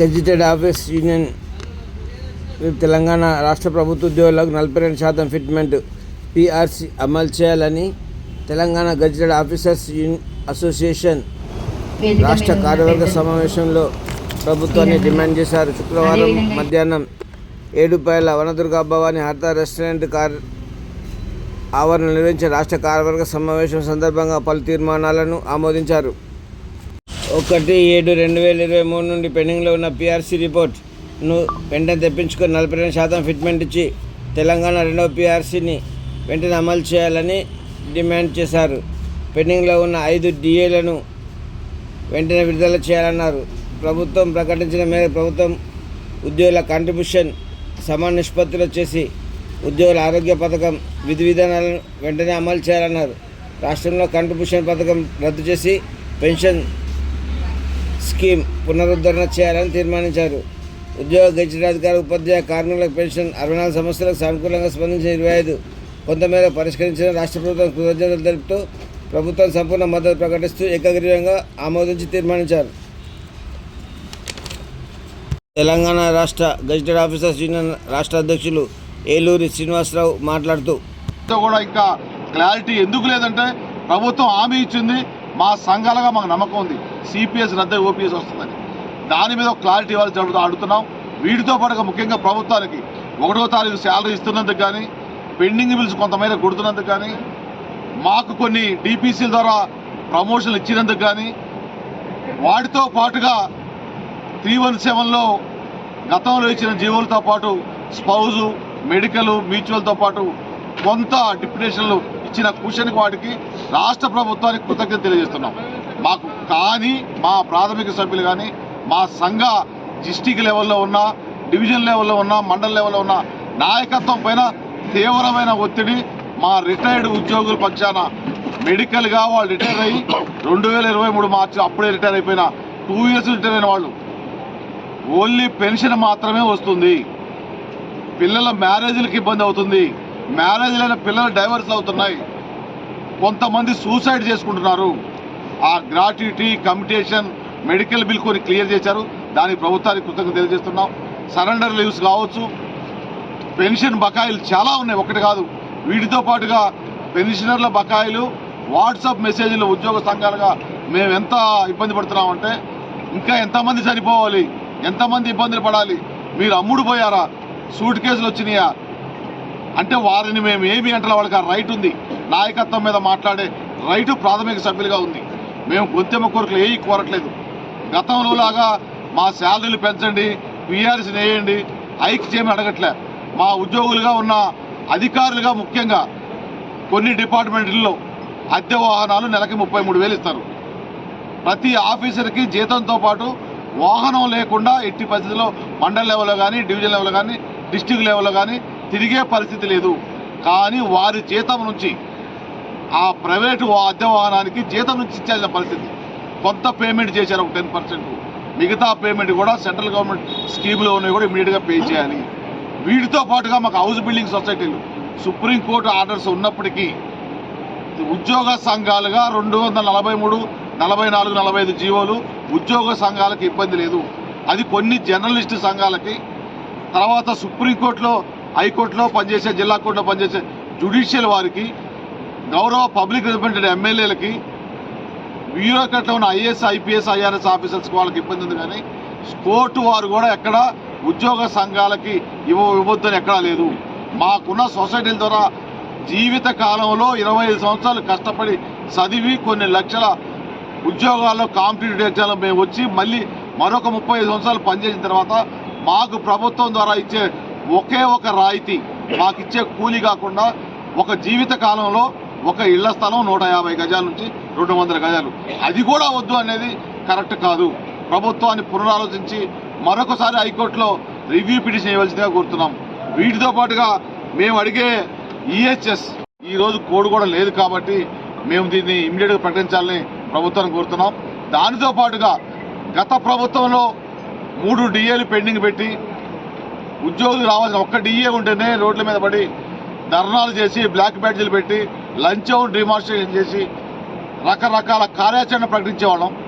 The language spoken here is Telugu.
గెజిటెడ్ ఆఫీస్ యూనియన్ తెలంగాణ రాష్ట్ర ప్రభుత్వ ఉద్యోగులకు నలభై రెండు శాతం ఫిట్మెంట్ పిఆర్సి అమలు చేయాలని తెలంగాణ గెజిటెడ్ ఆఫీసర్స్ యూని- అసోసియేషన్ రాష్ట్ర కార్యవర్గ సమావేశంలో ప్రభుత్వాన్ని డిమాండ్ చేశారు. శుక్రవారం మధ్యాహ్నం ఏడుపాయల వనదుర్గ భవాని హర్త రెస్టారెంట్ కార్ ఆవరణ నిర్వహించిన రాష్ట్ర కార్యవర్గ సమావేశం సందర్భంగా పలు తీర్మానాలను ఆమోదించారు. ఒకటి ఏడు రెండు వేల ఇరవై మూడు నుండి పెండింగ్లో ఉన్న పిఆర్సీ రిపోర్ట్ను వెంటనే తెప్పించుకొని నలభై రెండు శాతం ఫిట్మెంట్ ఇచ్చి తెలంగాణ రెండవ పిఆర్సీని వెంటనే అమలు చేయాలని డిమాండ్ చేశారు. పెండింగ్లో ఉన్న ఐదు డిఏలను వెంటనే విడుదల చేయాలన్నారు. ప్రభుత్వం ప్రకటించిన మేరకు ప్రభుత్వం ఉద్యోగుల కాంట్రిబ్యూషన్ సమాన నిష్పత్తిలో చేసి ఉద్యోగుల ఆరోగ్య పథకం విధి విధానాలను వెంటనే అమలు చేయాలన్నారు. రాష్ట్రంలో కాంట్రిబ్యూషన్ పథకం రద్దు చేసి పెన్షన్ స్కీమ్ పునరుద్ధరణ చేయాలని తీర్మానించారు. ఉద్యోగ గెజిటెడ్ అధికారి ఉపాధ్యాయ కార్మికులకు పెన్షన్ అరవై నాలుగు సంవత్సరాలకు సానుకూలంగా స్పందించిన ఇరవై ఐదు కొంతమేర పరిష్కరించిన రాష్ట్ర ప్రభుత్వం కృతజ్ఞతలు తెలుపుతూ ప్రభుత్వం సంపూర్ణ మద్దతు ప్రకటిస్తూ ఏకగ్రీవంగా ఆమోదించి తీర్మానించారు. తెలంగాణ రాష్ట్ర గజిటెడ్ ఆఫీసర్స్ యూనియన్ రాష్ట్ర అధ్యక్షులు ఏలూరి శ్రీనివాసరావు మాట్లాడుతూ కూడా ఇంకా క్లారిటీ ఎందుకు లేదంటే ప్రభుత్వం హామీ ఇచ్చింది మా సంఘాలుగా మాకు నమ్మకం ఉంది. సిపిఎస్ రద్దు ఓపీఎస్ వస్తుందని. దాని మీద క్లారిటీ ఇవ్వాల్సి జరుగుతూ అడుగుతున్నాం. వీటితో పాటుగా ముఖ్యంగా ప్రభుత్వానికి ఒకటో తారీఖు శాలరీ ఇస్తున్నందుకు కానీ పెండింగ్ బిల్స్ కొంతమేర కొడుతున్నందుకు కానీ మాకు కొన్ని డిపిసిల ద్వారా ప్రమోషన్లు ఇచ్చినందుకు కానీ వాటితో పాటుగా త్రీ వన్ సెవెన్లో గతంలో ఇచ్చిన జీవోలతో పాటు స్పౌజు మెడికల్ మ్యూచువల్తో పాటు కొంత డిప్యుటేషన్లు ఇచ్చిన కూషన్కి వాటికి రాష్ట్ర ప్రభుత్వానికి కృతజ్ఞత తెలియజేస్తున్నాం. మాకు కానీ మా ప్రాథమిక సభ్యులు కానీ మా సంఘ డిస్టిక్ లెవెల్లో ఉన్న డివిజన్ లెవెల్లో ఉన్న మండల్ లెవెల్లో ఉన్న నాయకత్వం పైన తీవ్రమైన ఒత్తిడి మా రిటైర్డ్ ఉద్యోగుల పక్షాన. మెడికల్గా వాళ్ళు రిటైర్ అయ్యి రెండు వేల ఇరవై మూడు మార్చి అప్పుడే రిటైర్ అయిపోయిన టూ ఇయర్స్ రిటైర్ అయిన వాళ్ళు. ఓన్లీ పెన్షన్ మాత్రమే వస్తుంది. పిల్లల మ్యారేజ్లకి ఇబ్బంది అవుతుంది. మ్యారేజ్లైన పిల్లలు డైవర్స్ అవుతున్నాయి. కొంతమంది సూసైడ్ చేసుకుంటున్నారు. ఆ గ్రాట్యుటీ కమిటేషన్ మెడికల్ బిల్ కొన్ని క్లియర్ చేశారు. దానికి ప్రభుత్వానికి కృతజ్ఞత తెలియజేస్తున్నాం. సరెండర్ లీవ్స్ కావచ్చు పెన్షన్ బకాయిలు చాలా ఉన్నాయి. ఒకటి కాదు వీటితో పాటుగా పెన్షనర్ల బకాయిలు వాట్సాప్ మెసేజ్లు ఉద్యోగ సంఘాలుగా మేము ఎంత ఇబ్బంది పడుతున్నామంటే ఇంకా ఎంతమంది చనిపోవాలి ఎంతమంది ఇబ్బందులు పడాలి మీరు అమ్ముడు పోయారా సూట్ కేసులు వచ్చినాయా? అంటే వారిని మేము ఏమి అంటే వాళ్ళకి ఆ రైట్ ఉంది. నాయకత్వం మీద మాట్లాడే రైటు ప్రాథమిక సభ్యులుగా ఉంది. మేము గొంతెమ్మ కోరికలు ఏవి కోరట్లేదు. గతంలో లాగా మా శాలరీలు పెంచండి పిఆర్సీని వేయండి హైక్ చేయమని అడగట్లే. మా ఉద్యోగులుగా ఉన్న అధికారులుగా ముఖ్యంగా కొన్ని డిపార్ట్మెంట్లలో అద్దె వాహనాలు నెలకి ముప్పై మూడు వేలు ఇస్తారు. ప్రతి ఆఫీసర్కి జీతంతో పాటు వాహనం లేకుండా ఎట్టి పరిస్థితుల్లో మండల లెవెల్లో కానీ డివిజన్ లెవెల్లో కానీ డిస్టిక్ లెవెల్లో కానీ తిరిగే పరిస్థితి లేదు. కానీ వారి జీతం నుంచి ఆ ప్రైవేటు అద్దె వాహనానికి జీతం నుంచి ఇచ్చేసిన పరిస్థితి. కొంత పేమెంట్ చేశారు ఒక టెన్ పర్సెంట్. మిగతా పేమెంట్ కూడా సెంట్రల్ గవర్నమెంట్ స్కీమ్లో ఉన్నవి కూడా ఇమీడియట్గా పే చేయాలి. వీటితో పాటుగా మాకు హౌస్ బిల్డింగ్ సొసైటీలు. సుప్రీంకోర్టు ఆర్డర్స్ ఉన్నప్పటికీ ఉద్యోగ సంఘాలుగా రెండు వందల నలభై మూడు నలభై నాలుగు నలభై ఐదు జీవోలు ఉద్యోగ సంఘాలకు ఇబ్బంది లేదు. అది కొన్ని జర్నలిస్టు సంఘాలకి. తర్వాత సుప్రీంకోర్టులో హైకోర్టులో పనిచేసే జిల్లా కోర్టులో పనిచేసే జ్యుడిషియల్ వారికి గౌరవ పబ్లిక్ రిప్రజెంటేటివ్ ఎమ్మెల్యేలకి బ్యూరోక్రాట్లో ఉన్న ఐఏఎస్ ఐపీఎస్ ఐఆర్ఎస్ ఆఫీసర్స్కి వాళ్ళకి ఇబ్బంది ఉంది కానీ కోర్టు వారు కూడా ఎక్కడ ఉద్యోగ సంఘాలకి ఇవ్వ ఇవ్వద్దని ఎక్కడా లేదు. మాకున్న సొసైటీల ద్వారా జీవిత కాలంలో ఇరవై ఐదు సంవత్సరాలు కష్టపడి చదివి కొన్ని లక్షల ఉద్యోగాల్లో కాంపిటేటివ్ ఎగ్జామ్లో మేము వచ్చి మళ్ళీ మరొక ముప్పై ఐదు సంవత్సరాలు పనిచేసిన తర్వాత మాకు ప్రభుత్వం ద్వారా ఇచ్చే ఒకే ఒక రాయితీ మాకు ఇచ్చే కూలీ కాకుండా ఒక జీవిత కాలంలో ఒక ఇళ్ళ స్థలం నూట యాభై గజాల నుంచి రెండు వందల గజాలు. అది కూడా వద్దు అనేది కరెక్ట్ కాదు. ప్రభుత్వాన్ని పునరాలోచించి మరొకసారి హైకోర్టులో రివ్యూ పిటిషన్ ఇవ్వాల్సిందిగా కోరుతున్నాం. వీటితో పాటుగా మేము అడిగే ఈహెచ్ఎస్ ఈ రోజు కోడ్ కూడా లేదు కాబట్టి మేము దీన్ని ఇమ్మీడియట్గా ప్రకటించాలని ప్రభుత్వాన్ని కోరుతున్నాం. దానితో పాటుగా గత ప్రభుత్వంలో మూడు డిఏలు పెండింగ్ పెట్టి ఉద్యోగులు రావాల్సిన ఒక్క డిఏ ఉంటేనే రోడ్ల మీద పడి ధర్నాలు చేసి బ్లాక్ బ్యాడ్జీలు పెట్టి లంచం డిమాన్స్ట్రేషన్ చేసి రకరకాల కార్యాచరణ ప్రకటించేవాళ్ళం.